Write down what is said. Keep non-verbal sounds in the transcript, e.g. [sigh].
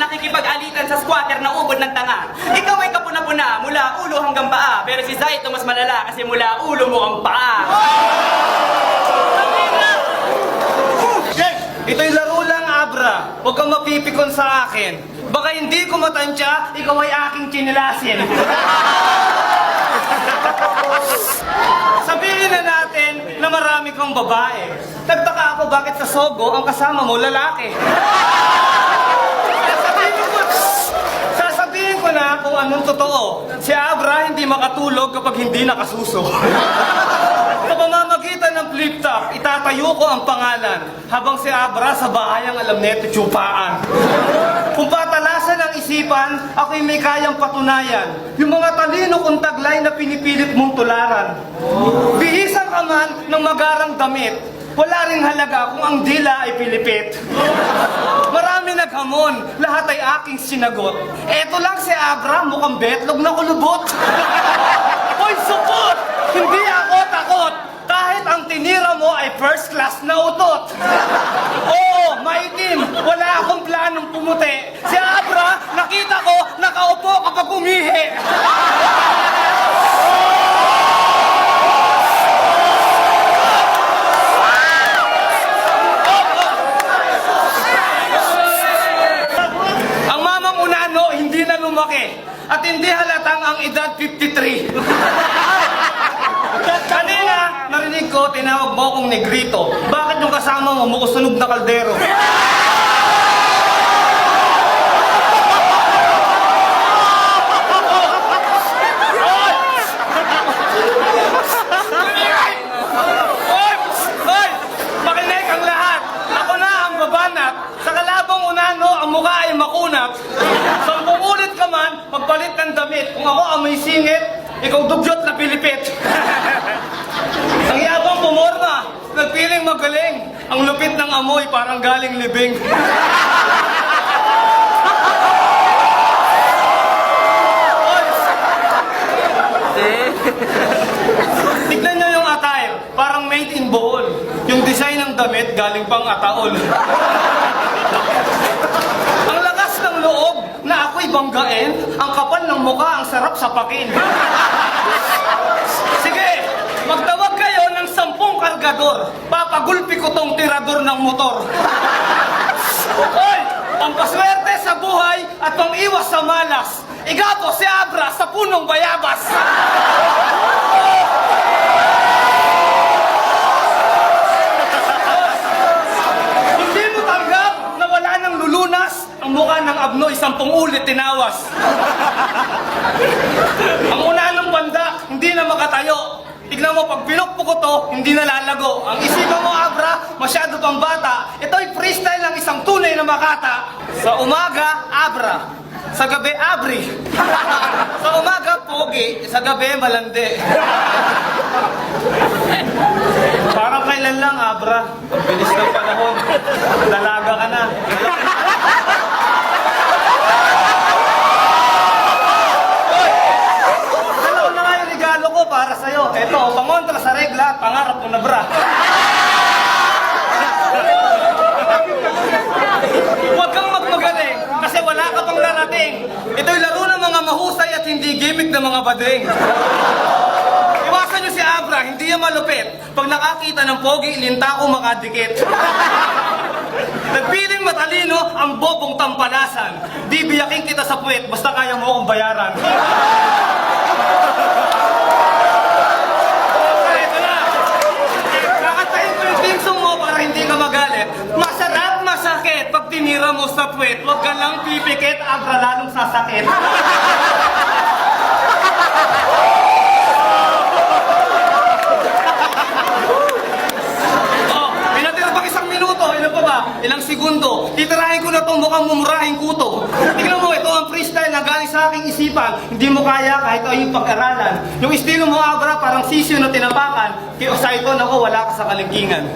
nakikipag-alitan sa squatter na ubod ng tanga. Ikaw ay kapuna-puna mula ulo hanggang paa. Pero si Zaito mas malala kasi mula ulo mo ang paa. Jack, ito'y laro lang, Abra. Huwag kang mapipikon sa akin. Baka hindi ko matansya, ikaw ay aking chinilasin. [laughs] Sabihin na natin na marami kang babae. Nagtaka ako bakit sa Sogo ang kasama mo lalaki. Sasabihin ko, na kung anong totoo. Si Abra hindi makatulog kapag hindi nakasuso. [laughs] Sa pamamagitan ng flip top, itatayo ko ang pangalan habang si Abra sa bahayang alam neto tsupaan. [laughs] Kung patalasan ng isipan, ako'y may kayang patunayan. Yung mga talino kong taglay na pinipilit mong tularan. Bihisan ka man ng magarang damit, wala ring halaga kung ang dila ay pilipit. Marami naghamon, lahat ay aking sinagot. Eto lang si Abra, mukhang betlog na kulubot. [laughs] Hoy, support! Hindi ako takot! Kahit ang tinira mo ay first class na utot. [laughs] Oo, maitim. Wala akong planong pumuti. At hindi halatang ang edad 53. [laughs] Kanina, narinig ko, tinawag mo akong negrito. Bakit yung kasama mo, mukusunog na kaldero? Hoy! Hoy! Makinig ang lahat! Ako na ang babanat. Sa kalabang unano, ang mukha ay makunat. Sampung ulit ka man, damit. Kung ako ang may singit, ikaw dugyot na pilipit. [laughs] ang yabang pumorma, nagpiling magaling. Ang lupit ng amoy, parang galing libing. [laughs] Tignan nyo yung attire, parang made in Bohol. Yung design ng damit galing pang Ataol. [laughs] ang lakas ng loob na ako'y banggain, ang kapal ng mukha ang sarap sa pakin. [laughs] Sige, magtawag kayo ng sampung kargador. Papagulpi ko tong tirador ng motor. Hoy! Pampaswerte sa buhay at pang-iwas sa malas. Igato si Abra sa punong bayabas. Abnoy sampung ulit tinawas. ang una ng banda, hindi na makatayo. Tignan mo, pag pinukpo ko to, hindi na lalago. Ang isipan mo, Abra, masyado pang bata. Ito'y freestyle ng isang tunay na makata. Sa umaga, Abra. Sa gabi, Abri. [laughs] sa umaga, Pogi. Sa gabi, Malande. Parang kailan lang, Abra. Ang bilis ng panahon. Dalaga ka na. Hoy! Dalaw na nga yung regalo ko para sa'yo. Ito, pangontra sa regla, pangarap mo na bra. Huwag kang magmagaling kasi wala ka pang narating. Ito'y laro ng mga mahusay at hindi gimmick ng mga bading. Iwasan niyo si Abra, hindi yan malupit. Pag nakakita ng pogi, linta ko makadikit. Nagpiling matalino ang bobong tampalasan. Di biyakin kita sa puwet, basta kaya mo akong bayaran. Okay, ito na. Kakatayin ko yung tingsong mo para hindi ka magalit. Masarap, masakit tinira mo sa puwet. Huwag ka lang pipikit, Abra lalong sasakit. Oh, pinatira pang isang minuto, ilan pa ba? Ilang segundo. Titirahin ko na itong mukhang mumurahing kuto. Tingnan mo, ito ang freestyle na galing sa aking isipan. Hindi mo kaya kahit ano yung pag-aralan. Yung estilo mo, Abra, parang sisyo na tinapakan. Kaya sa ito, nako, wala ka sa kaligkingan.